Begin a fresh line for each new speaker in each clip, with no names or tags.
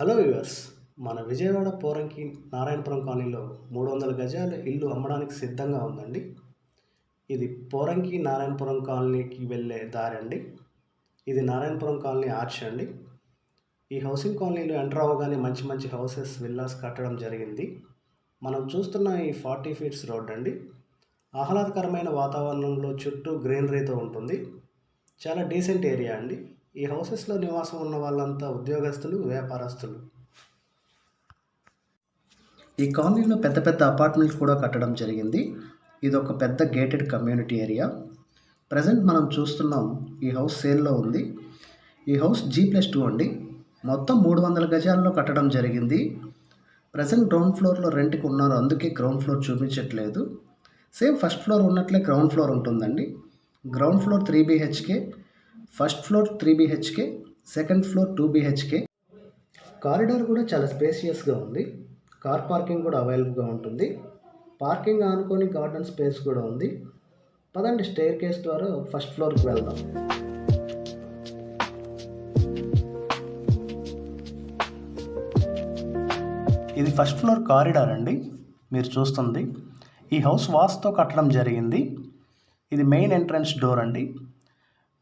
Hello viewers మన విజయవాడ పోరంకి నారాయణపురం కాలనీలో మూడు వందల గజాల ఇల్లు అమ్మడానికి సిద్ధంగా ఉందండి. ఇది పోరంకి నారాయణపురం కాలనీకి వెళ్ళే దారి అండి. ఇది నారాయణపురం కాలనీ ఆర్చ్ అండి. ఈ హౌసింగ్ కాలనీలో ఎంటర్ అవ్వగానే మంచి మంచి హౌసెస్ విల్లాస్ కట్టడం జరిగింది. మనం చూస్తున్న ఈ ఫార్టీ ఫీట్స్ రోడ్ అండి. ఆహ్లాదకరమైన వాతావరణంలో చుట్టూ గ్రీనరీతో ఉంటుంది. చాలా డీసెంట్ ఏరియా అండి. ఈ హౌసెస్లో నివాసం ఉన్న వాళ్ళంతా ఉద్యోగస్తులు వ్యాపారస్తులు. ఈ కాలనీలో పెద్ద పెద్ద అపార్ట్మెంట్స్ కూడా కట్టడం జరిగింది. ఇది ఒక పెద్ద గేటెడ్ కమ్యూనిటీ ఏరియా. ప్రజెంట్ మనం చూస్తున్నాం ఈ హౌస్ సేల్లో ఉంది. ఈ హౌస్ జీ ప్లస్ టూ అండి. మొత్తం మూడు వందల గజాల్లో కట్టడం జరిగింది. ప్రజెంట్ గ్రౌండ్ ఫ్లోర్లో రెంట్కి ఉన్నారు. అందుకే గ్రౌండ్ ఫ్లోర్ చూపించట్లేదు. సేమ్ ఫస్ట్ ఫ్లోర్ ఉన్నట్లే గ్రౌండ్ ఫ్లోర్ ఉంటుందండి. Ground floor three BHK. First floor three BHK second floor two BHK. Corridor కూడా చాలా స్పేసియస్గా ఉంది. కార్ పార్కింగ్ కూడా అవైలబుల్గా ఉంటుంది. పార్కింగ్ ఆనుకొని గార్డెన్ స్పేస్ కూడా ఉంది. పదండి స్టేర్ కేస్ ద్వారా ఫస్ట్ ఫ్లోర్కి వెళ్దాం. ఇది ఫస్ట్ ఫ్లోర్ కారిడార్ అండి. మీరు చూస్తుంది. ఈ హౌస్ వాస్తో కట్టడం జరిగింది. ఇది మెయిన్ ఎంట్రన్స్ డోర్ అండి.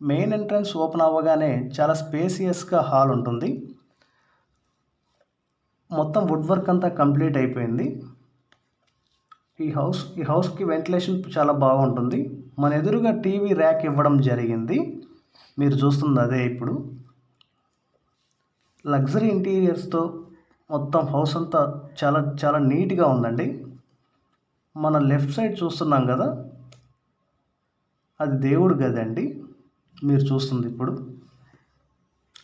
మెయిన్ ఎంట్రన్స్ ఓపెన్ అవ్వగానే చాలా స్పేసియస్గా హాల్ ఉంటుంది. మొత్తం వుడ్ వర్క్ అంతా కంప్లీట్ అయిపోయింది. ఈ హౌస్ ఈ హౌస్కి వెంటిలేషన్ చాలా బాగుంటుంది. మన ఎదురుగా టీవీ ర్యాక్ ఇవ్వడం జరిగింది. మీరు చూస్తుంది అదే ఇప్పుడు. లగ్జరీ ఇంటీరియర్స్తో మొత్తం హౌస్ అంతా చాలా చాలా నీట్గా ఉందండి. మన లెఫ్ట్ సైడ్ చూస్తున్నాం కదా? అది దేవుడు గదండి. అండి మీరు చూస్తుంది ఇప్పుడు.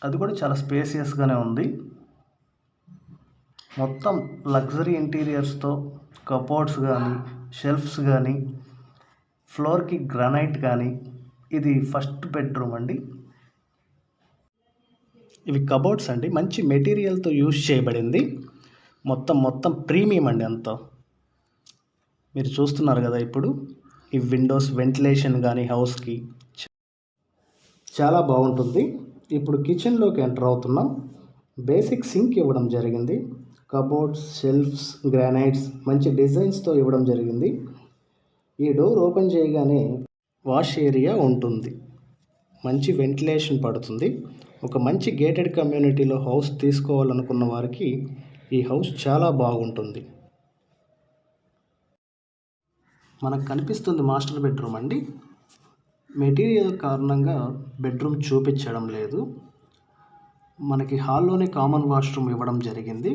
అది కూడా చాలా స్పేసియస్గానే ఉంది. మొత్తం లగ్జరీ ఇంటీరియర్స్తో కబోర్డ్స్ కానీ షెల్ఫ్స్ కానీ ఫ్లోర్కి గ్రానైట్ కానీ ఇది ఫస్ట్ బెడ్రూమ్ అండి. ఇవి కబోర్డ్స్ అండి. మంచి మెటీరియల్తో యూజ్ చేయబడింది. మొత్తం మొత్తం ప్రీమియం అండి అంతా. మీరు చూస్తున్నారు కదా ఇప్పుడు. ఈ విండోస్ వెంటిలేషన్ కానీ హౌస్కి చాలా బాగుంటుంది. ఇప్పుడు కిచెన్లోకి ఎంటర్ అవుతున్నాం. బేసిక్ సింక్ ఇవ్వడం జరిగింది. కబోర్డ్స్ షెల్ఫ్స్ గ్రానైట్స్ మంచి డిజైన్స్తో ఇవ్వడం జరిగింది. ఈ డోర్ ఓపెన్ చేయగానే వాష్ ఏరియా ఉంటుంది. మంచి వెంటిలేషన్ పడుతుంది. ఒక మంచి గేటెడ్ కమ్యూనిటీలో హౌస్ తీసుకోవాలనుకున్న వారికి ఈ హౌస్ చాలా బాగుంటుంది. మనకు కనిపిస్తుంది మాస్టర్ బెడ్రూమ్ అండి. మెటీరియల్ కారణంగా బెడ్రూమ్ చూపించడం లేదు. మనకి హాల్లోనే కామన్ వాష్రూమ్ ఇవ్వడం జరిగింది.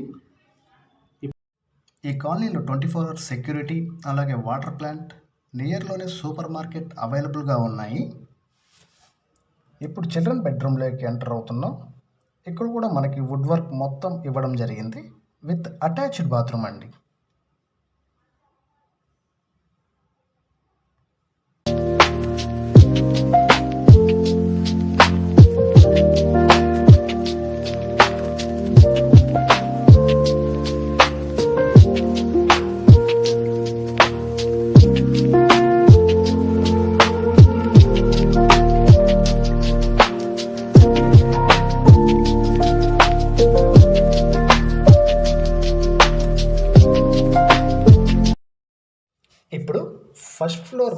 ఈ కాలనీలో ట్వంటీ ఫోర్ అవర్స్ సెక్యూరిటీ అలాగే వాటర్ ప్లాంట్ నియర్లోనే సూపర్ మార్కెట్ అవైలబుల్గా ఉన్నాయి. ఇప్పుడు చిల్డ్రన్ బెడ్రూమ్లోకి ఎంటర్ అవుతున్నాం. ఇక్కడ కూడా మనకి వుడ్ వర్క్ మొత్తం ఇవ్వడం జరిగింది. విత్ అటాచ్డ్ బాత్రూమ్ అండి.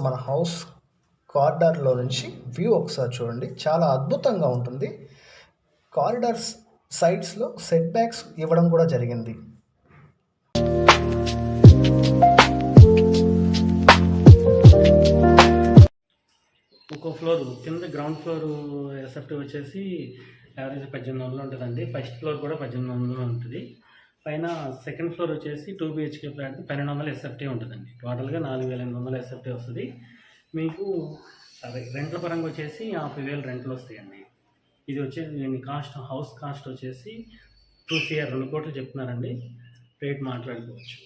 మన హౌస్ కారిడార్లో నుంచి వ్యూ ఒకసారి చూడండి. చాలా అద్భుతంగా ఉంటుంది. కారిడార్స్ సైడ్స్లో సెట్ బ్యాక్స్ ఇవ్వడం కూడా జరిగింది.
ఒక్కో ఫ్లోర్ కింద గ్రౌండ్ ఫ్లోర్ ఎస్ఎఫ్టీ వచ్చేసి యావరేజ్ పద్దెనిమిది వందలు ఉంటుందండి. ఫస్ట్ ఫ్లోర్ కూడా పద్దెనిమిది వందలు ఉంటుంది. పైన సెకండ్ ఫ్లోర్ వచ్చేసి టూ బిహెచ్కే ఫ్లాట్ పన్నెండు వందల ఎస్ఎఫ్టీ ఉంటుందండి. టోటల్గా నాలుగు వేల ఎనిమిది వందల ఎస్ఎఫ్టీ వస్తుంది. మీకు అదే రెంట్ల పరంగా వచ్చేసి యాభై వేలు రెంట్లు వస్తాయండి. ఇది వచ్చేసి దీని కాస్ట్ హౌస్ కాస్ట్ వచ్చేసి టూ సిఆర్ రెండు కోట్లు చెప్తున్నారండి. రేట్ మాట్లాడుకోవచ్చు.